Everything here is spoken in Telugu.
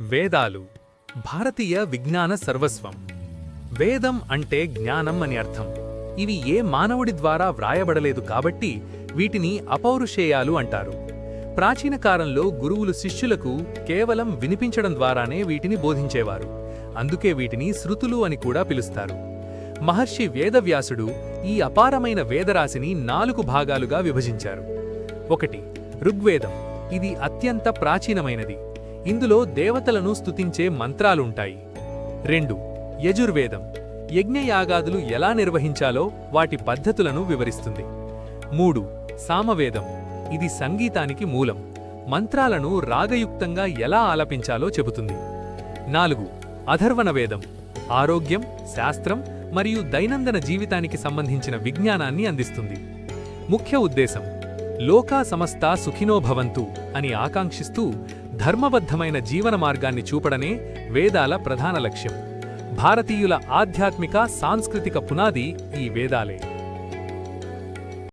వేదాలు భారతీయ విజ్ఞాన సర్వస్వం. వేదం అంటే జ్ఞానం అని అర్థం. ఇవి ఏ మానవుడి ద్వారా వ్రాయబడలేదు కాబట్టి వీటిని అపౌరుషేయాలు అంటారు. ప్రాచీన కాలంలో గురువులు శిష్యులకు కేవలం వినిపించడం ద్వారానే వీటిని బోధించేవారు. అందుకే వీటిని శృతులు అని కూడా పిలుస్తారు. మహర్షి వేదవ్యాసుడు ఈ అపారమైన వేదరాశిని నాలుగు భాగాలుగా విభజించారు. ఒకటి ఋగ్వేదం. ఇది అత్యంత ప్రాచీనమైనది. ఇందులో దేవతలను స్తుతించే మంత్రాలుంటాయి. రెండు యజుర్వేదం. యజ్ఞయాగాదులు ఎలా నిర్వహించాలో వాటి పద్ధతులను వివరిస్తుంది. మూడు సామవేదం. ఇది సంగీతానికి మూలం. మంత్రాలను రాగయుక్తంగా ఎలా ఆలపించాలో చెబుతుంది. నాలుగు అధర్వణ వేదం ఆరోగ్యం శాస్త్రం మరియు దైనందిన జీవితానికి సంబంధించిన విజ్ఞానాన్ని అందిస్తుంది. ముఖ్య ఉద్దేశం లోకా సమస్తా సుఖినో భవంతు అని ఆకాంక్షిస్తూ ధర్మబద్ధమైన జీవన మార్గాన్ని చూపడమే వేదాల ప్రధాన లక్ష్యం. భారతీయుల ఆధ్యాత్మిక సాంస్కృతిక పునాది ఈ వేదాలే.